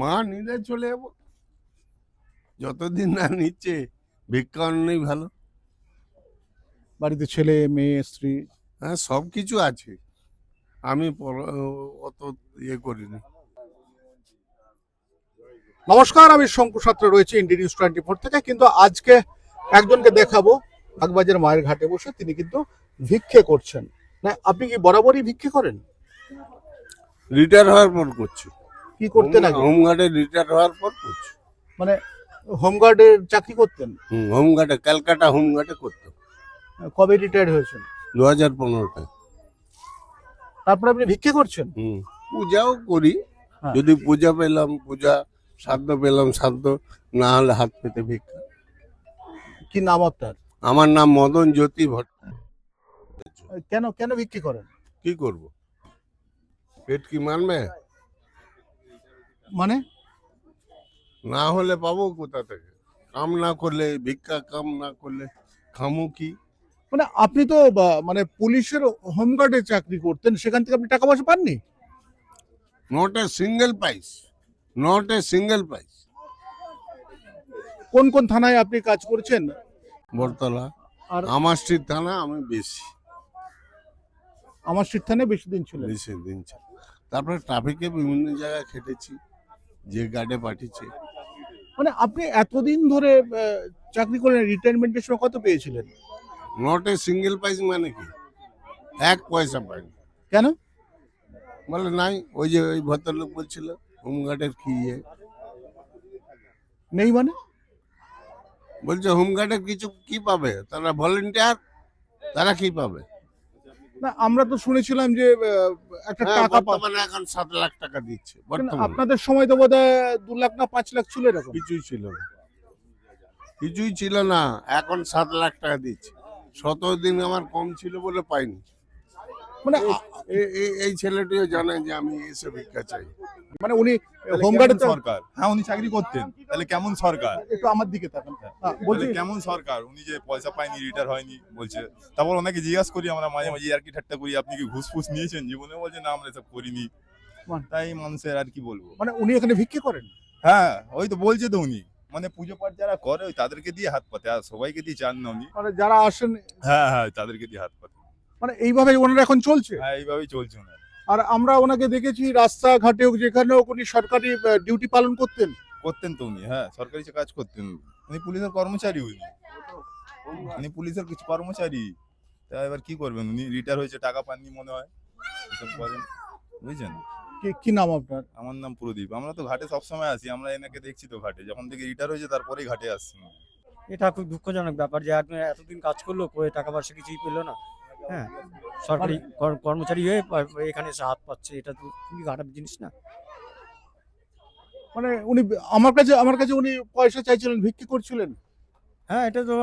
মা নিলে চলে যাব। যতদিন না নিচ্ছে ভিক্ষা নেই ভালো। বাড়িতে ছেলে মেয়ে স্ত্রী? হ্যাঁ সব কিছু আছে। আমি অত ইয়ে করিনি। নমস্কার আমি শঙ্কু সাত্রা রয়েছে ইন্ডিয়া নিউজ টোয়েন্টি ফোর থেকে। কিন্তু আজকে একজনকে দেখাবো বাগবাজার মায়ের ঘাটে বসে। তিনি কিন্তু ভিক্ষে করছেন। না আপনি কি বরাবরই ভিক্ষে করেন? রিটায়ার হওয়ার পর করছি। কি করতেন আগে? হোমগার্ডে রিটায়ার হওয়ার পর করছি। মানে হোমগার্ডের চাকরি করতেন? হুম, হোমগার্ডে ক্যালকাটা হোমগার্ডে করতেন কবে রিটায়ার হয়েছেন? দু হাজার পনেরোতে। তারপরে আপনি ভিক্ষে করছেন? হুম পূজাও করি। হ্যাঁ। যদি পূজা পেলাম পূজা সাধ্য পেলাম সাধ্য না হলে হাত পেতে ভিক্ষা। কি নাম আপনার? আমার নাম মদন জ্যোতি ভট্ট কেন কেন ভিক্ষে করেন? কি করব? পেট কি মানবে? মানে? না হলে পাবো কোথা থেকে? কাম না করলে ভিক্ষা কাম না করলে খামু কি? মানে আপনি তো মানে পুলিশের হোমগার্ডে চাকরি করতেন সেখান থেকে আপনি টাকা পয়সা পাননি? Not a single pice not a single pice কোন কোন থানায় আপনি কাজ করছেন? বরতলা আর আমার স্ট্রিট থানা আমি বেশি। আমার সিট থানায় বেশি দিন ছিলেন? বেশি দিন ছিল। তারপরে ট্রাফিকে বিভিন্ন জায়গায় খেটেছি। যে গার্ডে পাঠিয়েছে। মানে আপনি এতদিন ধরে চাকরি করেন রিটায়ারমেন্টের সময় কত পেয়েছিলেন? নট এ সিঙ্গেল পাইস মানে কি? এক পয়সা পাইনি। কেন? বলে নাই ওই যে ওই ভদ্রলোক বলছিল হোমগার্ডের কি ইয়ে? নেই মানে? বলছে হোমগার্ডের কিছু কি পাবে? তারা ভলেন্টিয়ার তারা কি পাবে? না আমরা তো শুনেছিলাম যে একটা হ্যাঁ, টাকা পা- এখন সাত লাখ টাকা দিচ্ছে আপনাদের সময় তো বোধ দু লাখ না পাঁচ লাখ ছিল এরকম। কিছুই ছিল না। কিছুই ছিল না এখন সাত লাখ টাকা দিচ্ছে। সতেরো দিন আমার কম ছিল বলে পাইনি। মানে এই ছেলেটিও জানে যে আমি এসে ভিক্ষা চাই। মানে উনি সরকার? হ্যাঁ উনি চাকরি করতেন। তাহলে কেমন সরকার? একটু আমার দিকে তাকান। হ্যাঁ, বলছি বলছি কেমন সরকার? উনি যে পয়সা পায়নি রিটায়ার হয়নি বলছে। তারপর ওনাকে জিজ্ঞাসা করি আমরা মাঝে মাঝে আর কি ঠাট্টা করি আপনি কি ঘুষ ফুস নিয়েছেন? জীবনে বলছে না আমরা এসব করিনি। তাই মানুষের আর কি বলব? মানে উনি এখানে ভিক্ষে করেন? হ্যাঁ ওই তো বলছে তো উনি। মানে পুজো পাঠ যারা করে ওই তাদেরকে দিয়ে হাত পাতে আর সবাইকে দিয়ে চান না উনি। মানে যারা আসেন হ্যাঁ হ্যাঁ তাদেরকে দিয়ে হাত পাতে। মানে এইভাবে ওনারা এখন চলছে? হ্যাঁ এইভাবেই চলছে ওনার। আর আমরা ওনাকে দেখেছি রাস্তাঘাটে হোক যেখানে হোক উনি সরকারি ডিউটি পালন করতেন। করতেন তো উনি হ্যাঁ সরকারি কাজ করতেন। উনি পুলিশের কর্মচারী উনি। উনি পুলিশের কিছু কর্মচারী। তা এবার কি করবেন? উনি রিটায়ার হয়েছে টাকা পাননি মনে হয়। এসব করেন। বুঝছেন? কি- কি নাম আপনার? আমার নাম প্রদীপ। আমরা তো ঘাটে সবসময় আসি আমরা এনাকে দেখছি তো ঘাটে। যখন থেকে রিটায়ার হয়েছে তারপরেই ঘাটে আসছি। এটা খুব দুঃখজনক ব্যাপার যে আপনি এতদিন কাজ করল করে টাকা পয়সা কিছুই পেল না। হ্যাঁ। সরকারি কর- কর্মচারী হয়ে এখানে এসে হাত পাচ্ছে এটা তো খুবই খারাপ জিনিস না? মানে উনি আমার কাছে আমার কাছে উনি পয়সা চাইছিলেন ভিক্ষে করছিলেন। হ্যাঁ এটা তো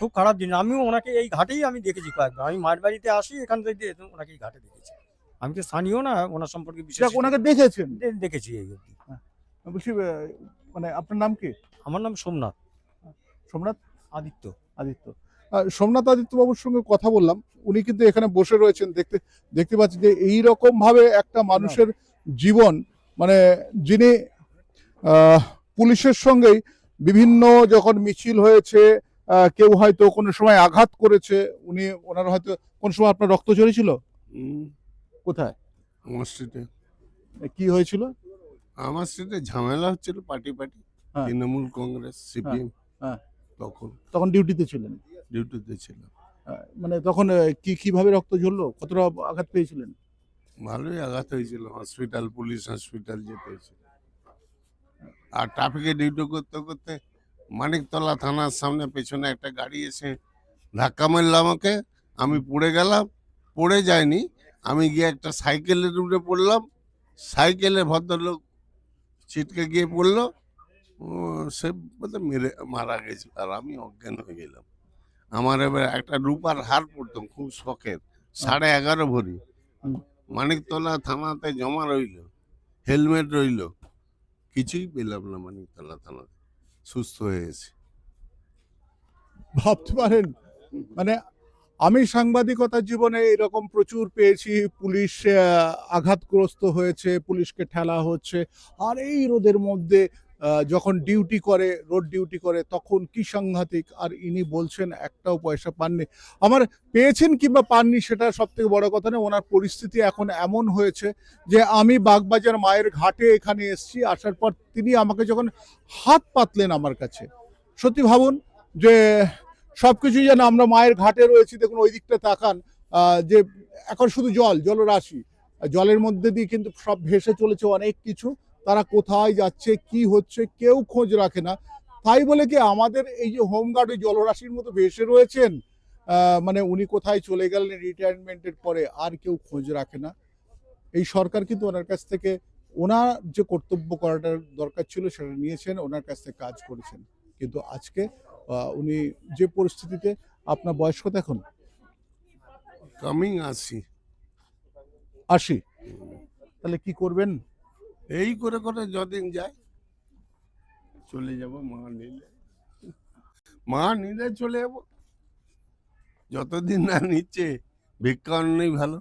খুব খারাপ জিনিস। আমিও ওনাকে এই ঘাটেই আমি দেখেছি কয়েকবার। আমি মায়ের বাড়িতে আসি এখান থেকে ওনাকে এই ঘাটে দেখেছি। আমি তো স্থানীয় না ওনার সম্পর্কে বিশেষ ওনাকে দেখেছেন। দেখেছি এই অবধি। বলছি মানে আপনার নাম কি? আমার নাম সোমনাথ। সোমনাথ? আদিত্য। আদিত্য। সোমনাথ আদিত্যবাবুর সঙ্গে কথা বললাম উনি কিন্তু এখানে বসে রয়েছেন দেখতে দেখতে পাচ্ছি যে এই রকম ভাবে একটা মানুষের জীবন মানে যিনি পুলিশের সঙ্গেই বিভিন্ন যখন মিছিল হয়েছে কেউ হয়তো কোনো সময় আঘাত করেছে উনি ওনার হয়তো কোন সময় আপনার রক্ত ঝরেছিল কোথায়? আমার স্ট্রিটে কি হয়েছিল? আমার স্ট্রিটে ঝামেলা হচ্ছিল পার্টি পার্টি হ্যাঁ। তৃণমূল কংগ্রেস সিপিএম হ্যাঁ। তখন। তখন ডিউটিতে ছিলেন? ডিউটিতে ছিলাম। মানে তখন কি কীভাবে রক্ত ঝরলো? কতটা আঘাত পেয়েছিলেন? ভালোই আঘাত হয়েছিল। হসপিটাল পুলিশ হসপিটাল যেতে হয়েছিল। আর ট্রাফিকে ডিউটি করতে করতে মানিকতলা থানার সামনে পেছনে একটা গাড়ি এসে ধাক্কা মারল আমাকে। আমি পড়ে গেলাম। পড়ে যায়নি আমি গিয়ে একটা সাইকেলের উঠে পড়লাম। সাইকেলে ভদ্রলোক ছিটকে গিয়ে পড়ল। সে মেরে মারা গেছিল। আর আমি অজ্ঞান হয়ে গেলাম। আমার এবার একটা রূপার হার পড়তাম খুব শখের। সাড়ে এগারো ভরি। মানিকতলা থানাতে জমা রইল, হেলমেট রইল। কিছুই পেলাম না মানিকতলা থানাতে। সুস্থ হয়ে গেছে ভাবতে পারেন মানে আমি সাংবাদিকতার জীবনে এরকম প্রচুর পেয়েছি। পুলিশ আঘাতগ্রস্ত হয়েছে, পুলিশকে ঠেলা হচ্ছে। আর এই রোদের মধ্যে যখন ডিউটি করে রোড ডিউটি করে, তখন কি সাংঘাতিক? আর ইনি বলছেন, একটাও পয়সা পাননি। আমার পেয়েছেন কিংবা পাননি সেটা সব থেকে বড় কথা না ওনার পরিস্থিতি এখন এমন হয়েছে যে আমি বাগবাজার মায়ের ঘাটে এখানে এসেছি, আসার পর তিনি আমাকে যখন হাত পাতলেন আমার কাছে, সত্যি ভাবুন যে সব কিছুই যেন আমরা মায়ের ঘাটে রয়েছি, দেখুন ওই দিকটা তাকান যে এখন শুধু জল, জলরাশি, জলের মধ্যে দিয়ে কিন্তু সব ভেসে চলেছে অনেক কিছু। তারা কোথায় যাচ্ছে কি হচ্ছে কেউ খোঁজ রাখে না। তাই বলে কি আমাদের এই যে হোমগার্ড ওই জলরাশির মতো ভেসে রয়েছেন মানে উনি কোথায় চলে গেলেন রিটায়ারমেন্টের পরে আর কেউ খোঁজ রাখে না। এই সরকার কিন্তু ওনার কাছ থেকে ওনার যে কর্তব্য করাটার দরকার ছিল সেটা নিয়েছেন ওনার কাছ থেকে কাজ করেছেন। কিন্তু আজকে উনি যে পরিস্থিতিতে আপনার বয়স কত এখন? কামিং আসি আশি। তাহলে কি করবেন? এই করে করে যদিন যায় চলে যাব মা নিলে। মা নিলে চলে যাব। যতদিন না নিচ্ছে ভিক্ষা নেই ভালো।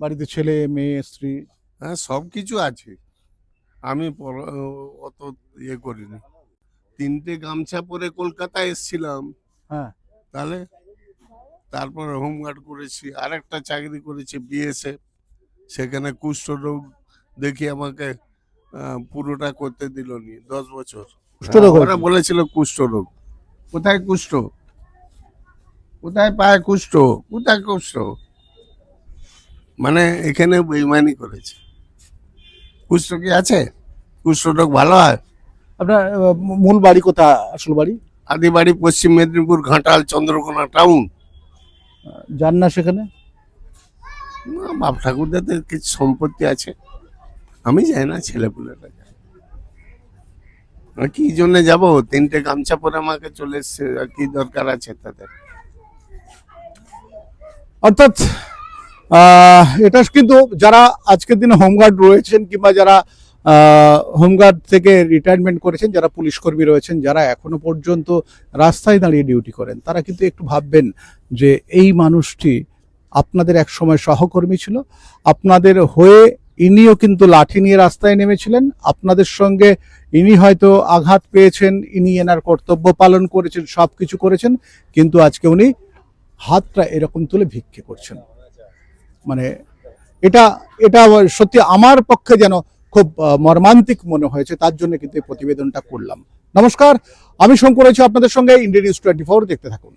বাড়িতে ছেলে মেয়ে স্ত্রী? হ্যাঁ সব কিছু আছে। আমি অত ইয়ে করিনি। তিনটে গামছা পরে কলকাতা এসছিলাম। হ্যাঁ। তাহলে তারপরে হোমগার্ড করেছি আর একটা চাকরি করেছি বিএসএফ। সেখানে কুষ্ঠ রোগ দেখি আমাকে পুরোটা করতে দিল নি দশ বছর। কুষ্ঠরোগ ওরা। বলেছিল কুষ্ঠ রোগ। কোথায় কুষ্ঠ? কোথায় পায় কুষ্ঠ? কোথায় কুষ্ঠ? মানে এখানে বেইমানি করেছে। কুষ্ঠ কি আছে? কুষ্ঠ রোগ ভালো হয়? আপনার মূল বাড়ি কোথায়? আসল বাড়ি? আদি বাড়ি পশ্চিম মেদিনীপুর ঘাটাল চন্দ্রকোনা টাউন। যান না সেখানে? বাপ ঠাকুরদাদের কিছু সম্পত্তি আছে। আমি যাই না, ছেলেপুলেরা যায় কি জন্য যাব? তিনটে গামছা পরে আমাকে চলে এসছে কি দরকার আছে তাদের? অর্থাৎ এটা কিন্তু যারা আজকের দিনে হোমগার্ড রয়েছেন কিংবা যারা হোমগার্ড থেকে রিটায়ারমেন্ট করেছেন, যারা পুলিশ কর্মী রয়েছেন, যারা এখনও পর্যন্ত রাস্তায় দাঁড়িয়ে ডিউটি করেন, তারা কিন্তু একটু ভাববেন যে এই মানুষটি আপনাদের এক সময় সহকর্মী ছিল। আপনাদের হয়ে ইনিও কিন্তু লাঠি নিয়ে রাস্তায় নেমেছিলেন। আপনাদের সঙ্গে ইনি হয়তো আঘাত পেয়েছেন, ইনি এনার কর্তব্য পালন করেছেন সব কিছু করেছেন, কিন্তু আজকে উনি হাতটা এরকম তুলে ভিক্ষে করছেন। মানে এটা এটা সত্যি আমার পক্ষে যেন খুব মর্মান্তিক মনে হয়েছে, তার জন্য কিন্তু এই প্রতিবেদনটা করলাম। নমস্কার, আমি শঙ্কর আছি, আপনাদের সঙ্গে ইন্ডিয়া নিউজ টোয়েন্টি ফোর দেখতে থাকুন।